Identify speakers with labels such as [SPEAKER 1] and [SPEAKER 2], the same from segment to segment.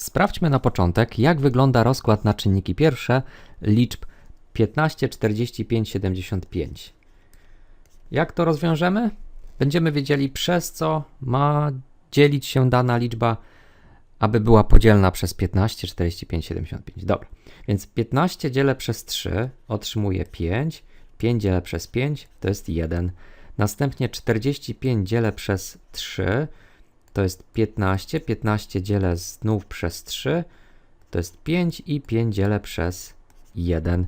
[SPEAKER 1] Sprawdźmy na początek, jak wygląda rozkład na czynniki pierwsze liczb 15, 45, 75. Jak to rozwiążemy? Będziemy wiedzieli, przez co ma dzielić się dana liczba, aby była podzielna przez 15, 45, 75. Dobra, więc 15 dzielę przez 3, otrzymuję 5, 5 dzielę przez 5, to jest 1. Następnie 45 dzielę przez 3, to jest 15, 15 dzielę znów przez 3, to jest 5 i 5 dzielę przez 1.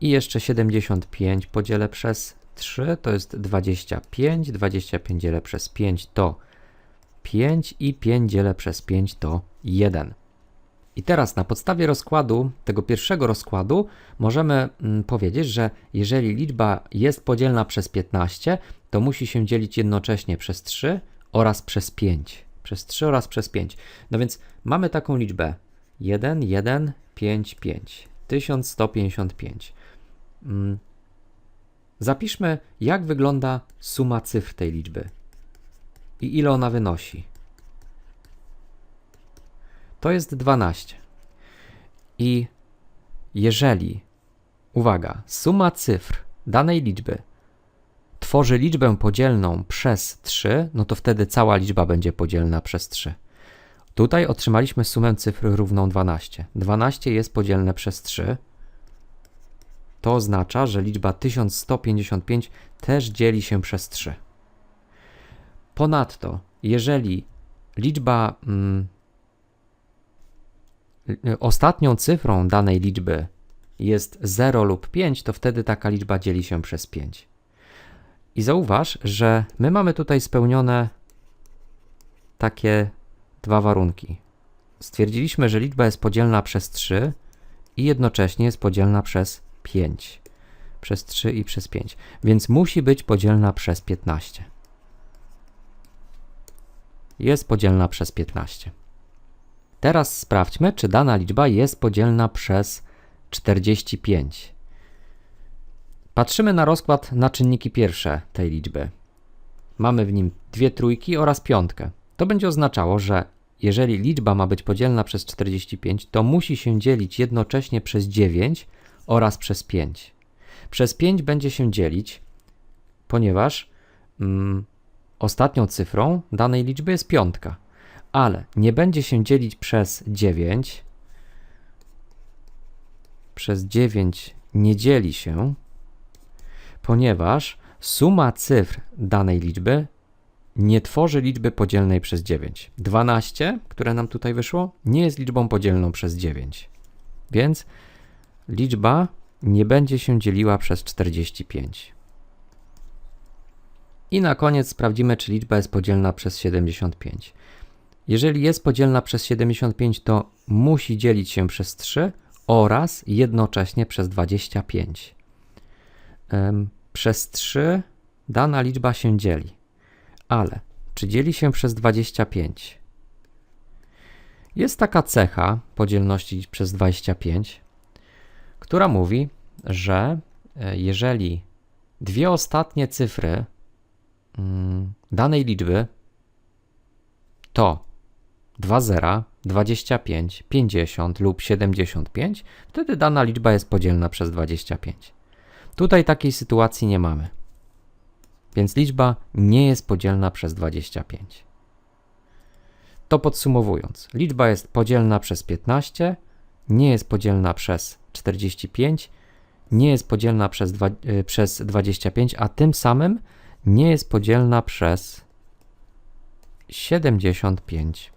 [SPEAKER 1] I jeszcze 75 podzielę przez 3, to jest 25, 25 dzielę przez 5 to 5 i 5 dzielę przez 5 to 1. I teraz na podstawie rozkładu, tego pierwszego rozkładu, możemy mm, powiedzieć, że jeżeli liczba jest podzielna przez 15, to musi się dzielić jednocześnie przez 3 oraz przez 5. Przez 3 oraz przez 5. No więc mamy taką liczbę 1, 1, 5, 5. 1155. Mm. Zapiszmy, jak wygląda suma cyfr tej liczby i ile ona wynosi. To jest 12. I jeżeli, uwaga, suma cyfr danej liczby tworzy liczbę podzielną przez 3, no to wtedy cała liczba będzie podzielna przez 3. Tutaj otrzymaliśmy sumę cyfr równą 12. 12 jest podzielne przez 3. To oznacza, że liczba 1155 też dzieli się przez 3. Ponadto, jeżeli liczba mm, y, ostatnią cyfrą danej liczby jest 0 lub 5, to wtedy taka liczba dzieli się przez 5. I zauważ, że my mamy tutaj spełnione takie dwa warunki. Stwierdziliśmy, że liczba jest podzielna przez 3 i jednocześnie jest podzielna przez 5. Przez 3 i przez 5. Więc musi być podzielna przez 15. Jest podzielna przez 15. Teraz sprawdźmy, czy dana liczba jest podzielna przez 45. Patrzymy na rozkład na czynniki pierwsze tej liczby. Mamy w nim dwie trójki oraz piątkę. To będzie oznaczało, że jeżeli liczba ma być podzielna przez 45, to musi się dzielić jednocześnie przez 9 oraz przez 5. Przez 5 będzie się dzielić, ponieważ mm, ostatnią cyfrą danej liczby jest piątka, ale nie będzie się dzielić przez 9. Przez 9 nie dzieli się, ponieważ suma cyfr danej liczby nie tworzy liczby podzielnej przez 9. 12, które nam tutaj wyszło, nie jest liczbą podzielną przez 9. Więc liczba nie będzie się dzieliła przez 45. I na koniec sprawdzimy, czy liczba jest podzielna przez 75. Jeżeli jest podzielna przez 75, to musi dzielić się przez 3 oraz jednocześnie przez 25. Przez 3 dana liczba się dzieli. Ale czy dzieli się przez 25? Jest taka cecha podzielności przez 25, która mówi, że e, jeżeli dwie ostatnie cyfry mm, danej liczby to 2 zera, 25, 50 lub 75, wtedy dana liczba jest podzielna przez 25. Tutaj takiej sytuacji nie mamy. Więc liczba nie jest podzielna przez 25. To podsumowując, liczba jest podzielna przez 15, nie jest podzielna przez 45, nie jest podzielna przez, dwa, y, przez 25, a tym samym nie jest podzielna przez 75.